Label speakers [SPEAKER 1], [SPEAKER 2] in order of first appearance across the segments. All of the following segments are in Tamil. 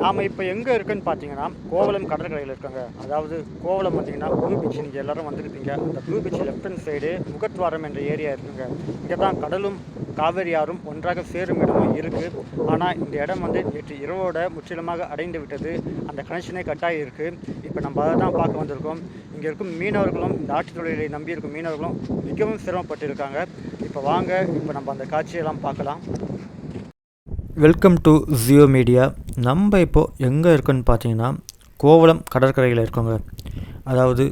[SPEAKER 1] நாம் இப்போ எங்கே இருக்குன்னு பார்த்தீங்கன்னா கோவளம் கடற்கரையில் இருக்காங்க. அதாவது கோவளம் பார்த்தீங்கன்னா ப்ளூ பீச் நீங்கள் எல்லாரும் வந்திருப்பீங்க அந்த blue beach left hand side முகத்வாரம் என்ற ஏரியா இருக்குங்க. இங்கே தான் கடலும் காவேரி ஆறும் ஒன்றாக சேரும் இடமும் இருக்குது ஆனால் இந்த இடம் வந்து நேற்று இரவோட முற்றிலுமாக அடைந்து விட்டது. அந்த கனெக்ஷனே கட்டாகி இருக்குது இப்போ நம்ம அதை தான் பார்க்க வந்திருக்கோம். இங்கே இருக்கும் மீனவர்களும் இந்த ஆட்சி தொழிலை நம்பி இருக்கும் மீனவர்களும் மிகவும் சிரமப்பட்டிருக்காங்க. இப்போ வாங்க இப்போ நம்ம அந்த காட்சியெல்லாம் பார்க்கலாம். வெல்கம் டு ஜியோ மீடியா நம்ம இப்போது எங்கே இருக்கோன்னு பார்த்தீங்கன்னா கோவளம் கடற்கரையில் இருக்கோங்க. அதாவது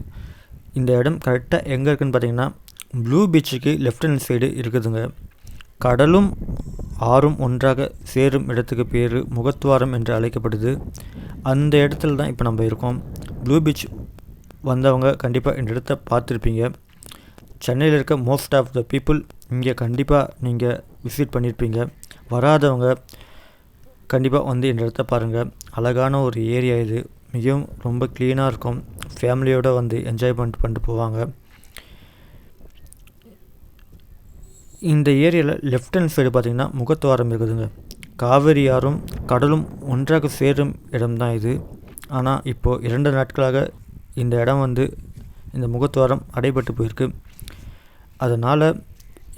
[SPEAKER 1] இந்த இடம் கரெக்டாக எங்கே இருக்குன்னு பார்த்தீங்கன்னா ப்ளூ பீச்சுக்கு லெஃப்ட் ஹேண்ட் சைடு இருக்குதுங்க. கடலும் ஆறும் ஒன்றாக சேரும் இடத்துக்கு பேர் முகத்துவாரம் என்று அழைக்கப்படுது. அந்த இடத்துல தான் இப்போ நம்ம இருக்கோம். ப்ளூ பீச் வந்தவங்க கண்டிப்பாக இந்த இடத்த பார்த்துருப்பீங்க. சென்னையில் இருக்க மோஸ்ட் ஆஃப் த பீப்புள் இங்கே கண்டிப்பாக நீங்கள் விசிட் பண்ணியிருப்பீங்க வராதவங்க கண்டிப்பாக வந்து இந்த இடத்த பாருங்கள் அழகான ஒரு ஏரியா இது. மிகவும் ரொம்ப க்ளீனாக இருக்கும். ஃபேமிலியோடு வந்து என்ஜாய் பண்ணிட்டு பண்ணிட்டு போவாங்க. இந்த ஏரியாவில் லெஃப்ட் ஹேண்ட் சைடு பார்த்திங்கன்னா முகத்துவாரம் இருக்குதுங்க. காவேரி ஆறும் கடலும் ஒன்றாக சேரும் இடம்தான் இது. ஆனால் இப்போது இரண்டு நாட்களாக இந்த இடம் வந்து இந்த முகத்துவாரம் அடைபட்டு போயிருக்கு. அதனால்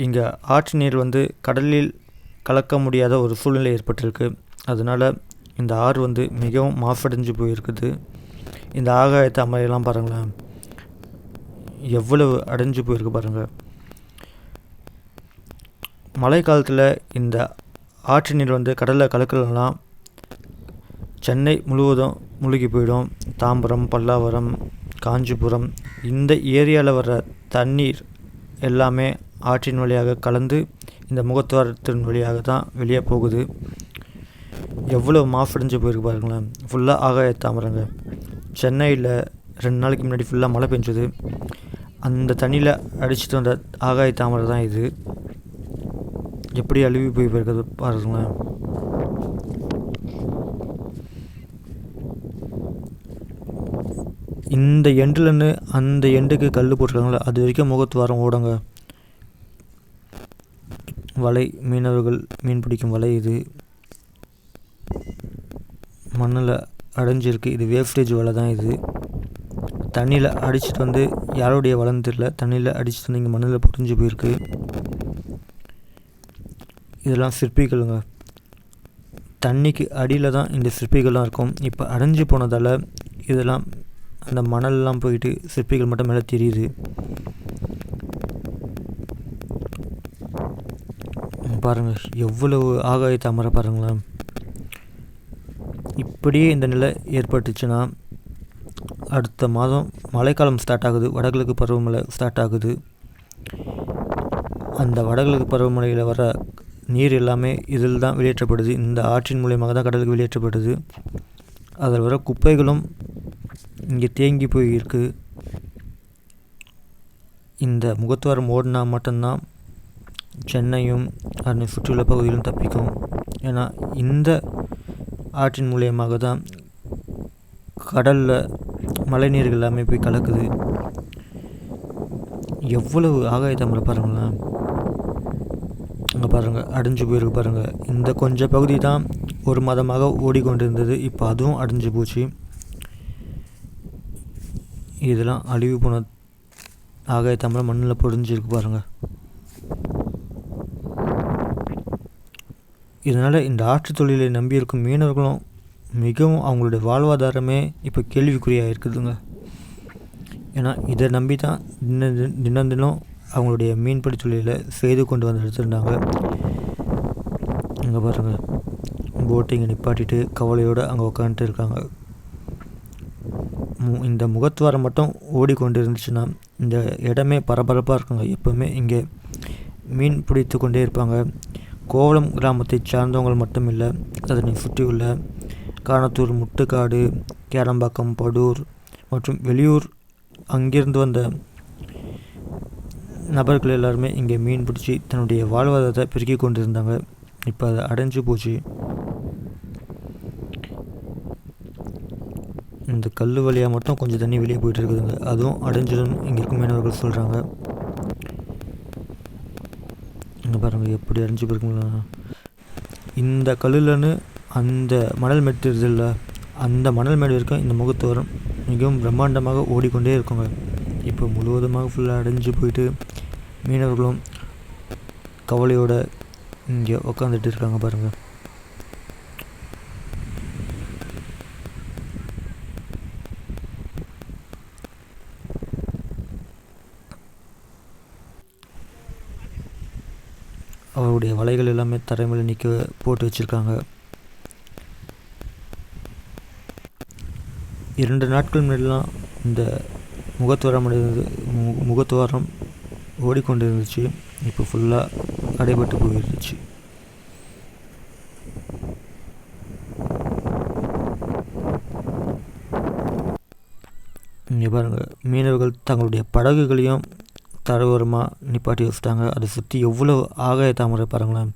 [SPEAKER 1] இங்கே ஆற்று நீர் வந்து கடலில் கலக்க முடியாத ஒரு சூழ்நிலை ஏற்பட்டிருக்கு. அதனால் இந்த ஆறு வந்து மிகவும் மாசடைஞ்சு போயிருக்குது. இந்த ஆகாயத்தை அமையெல்லாம் பாருங்களேன். எவ்வளவு அடைஞ்சு போயிருக்கு பாருங்கள் மழை காலத்தில் இந்த ஆற்று நீர் வந்து கடலில் கலக்கலாம் சென்னை முழுவதும் முழுகி போயிடும். தாம்பரம் பல்லாவரம் காஞ்சிபுரம் இந்த ஏரியாவில் வர்ற தண்ணீர் எல்லாமே ஆற்றின் வழியாக கலந்து இந்த முகத்துவாரத்தின் வழியாக தான் வெளியே போகுது. எவ்வளோ மாசடைஞ்சு போயிருக்கு பாருங்களேன். ஃபுல்லாக ஆகாய தாமரங்க. சென்னையில் ரெண்டு நாளைக்கு முன்னாடி ஃபுல்லாக மழை பெஞ்சது. அந்த தண்ணியில் அடிச்சிட்டு வந்த ஆகாய தாமரை தான் இது. எப்படி அழுவி போய் போயிருக்கிறது பாருங்களேன். இந்த எண்டுலேருந்து அந்த எண்டுக்கு கல் போட்டிருக்காங்களே அது வரைக்கும் முகத்துவாரம் ஓடுங்க. வலை மீனவர்கள் மீன் பிடிக்கும் வலை இது. மண்ணில் அடைஞ்சிருக்கு. இது வேஸ்டேஜ் வலை தான் இது. தண்ணியில் அடிச்சிட்டு வந்து யாருடைய வலைன்னு தெரில தண்ணியில் அடிச்சிட்டு வந்து இங்கே மண்ணில் புரிஞ்சு போயிருக்கு. இதெல்லாம் சிற்பிகளுங்க. தண்ணிக்கு அடியில் தான் இந்த சிற்பிகள்லாம் இருக்கும். இப்போ அடைஞ்சு போனதால் இதெல்லாம் அந்த மணல்லாம் போயிட்டு சிற்பிகள் மட்டும் மேலே தெரியுது. பாருங்கள் எவ்வளவு ஆகாய தாமரை பாருங்களேன். இப்படியே இந்த நிலை ஏற்பட்டுச்சுன்னா அடுத்த மாதம் மழைக்காலம் ஸ்டார்ட் ஆகுது. வடகிழக்கு பருவமழை ஸ்டார்ட் ஆகுது. அந்த வடகிழக்கு பருவமழையில் வர நீர் எல்லாமே இதில் தான் வெளியேற்றப்படுது. இந்த ஆற்றின் மூலியமாக தான் கடலுக்கு வெளியேற்றப்படுது. அதில் வர குப்பைகளும் இங்கே தேங்கி போய் இந்த முகத்துவாரம் ஓடினா மட்டும்தான் சென்னையும் அதனை சுற்றியுள்ள பகுதியிலும் தப்பிக்கும். ஏன்னா இந்த ஆற்றின் மூலியமாக தான் கடலில் மழைநீர்கள் எல்லாமே போய் கலக்குது. எவ்வளவு ஆகாய தாமரை பாருங்களேன். அங்கே பாருங்கள் அடைஞ்சு போயிருக்கு பாருங்கள் இந்த கொஞ்சம் பகுதி தான் ஒரு மாதமாக ஓடிக்கொண்டிருந்தது. இப்போ அதுவும் அடைஞ்சு போச்சு. இதெல்லாம் அழிவு போன ஆகாய தாமரை மண்ணில் பொடிஞ்சிருக்கு பாருங்கள் இதனால் இந்த ஆற்று தொழிலை நம்பியிருக்கும் மீனவர்களும் மிகவும் அவங்களுடைய வாழ்வாதாரமே இப்போ கேள்விக்குறியாக இருக்குதுங்க. ஏன்னா இதை நம்பி தான் தின தினம் தினம் அவங்களுடைய மீன்பிடி தொழிலை செய்து கொண்டு வந்து எடுத்துருந்தாங்க இங்கே பாருங்கள் போட்டிங்கை நிப்பாட்டிட்டு கவலையோடு அங்கே உட்காந்துட்டு இருக்காங்க. மு இந்த முகத்துவாரம் மட்டும் ஓடிக்கொண்டு இருந்துச்சுன்னா இந்த இடமே பரபரப்பாக இருக்குங்க. எப்போவுமே இங்கே மீன் பிடித்து கொண்டே இருப்பாங்க. கோவளம் கிராமத்தை சார்ந்தவங்கள் மட்டும் இல்லை அதனை சுற்றியுள்ள காணத்தூர் முட்டுக்காடு கேரம்பாக்கம் படூர் மற்றும் வெளியூர் அங்கிருந்து வந்த நபர்கள் எல்லாருமே இங்கே மீன் பிடிச்சி தன்னுடைய வாழ்வாதாரத்தை பெருக்கி கொண்டிருந்தாங்க. இப்போ அது அடைஞ்சு போச்சு. இந்த கல் வழியாக மட்டும் கொஞ்சம் தண்ணி வெளியே போயிட்டு இருக்குதுங்க. அதுவும் அடைஞ்சிடும் இங்கே இருக்கும் மீனவர்கள் சொல்கிறாங்க இங்கே பாருங்கள் எப்படி அடைஞ்சு போயிருக்குங்களா? இந்த கல்லுலன்னு அந்த மணல் மேடு இல்லை அந்த மணல் மேடு வரைக்கும் இந்த முகத்தோரம் மிகவும் பிரம்மாண்டமாக ஓடிக்கொண்டே இருக்குங்க. இப்போ முழுவதுமாக ஃபுல்லாக அடைஞ்சு போயிட்டு மீனவர்களும் கவலையோடு இங்கே உக்காந்துட்டு இருக்காங்க பாருங்கள் அவருடைய வலைகள் எல்லாமே தரை மேலே நிற்க போட்டு வச்சுருக்காங்க. இரண்டு நாட்கள் முன்னாடிலாம் இந்த முகத்துவாரம் அடைந்தது மு முகத்துவாரம் ஓடிக்கொண்டு இருந்துச்சு இப்போ ஃபுல்லாக அடைபட்டு போயிருந்துச்சு இங்கே பாருங்கள் மீனவர்கள் தங்களுடைய படகுகளையும் தரையோரமாக நிப்பாட்டி வச்சுட்டாங்க. அதை சுற்றி எவ்வளோ ஆகாய தாமரை பாருங்களேன்.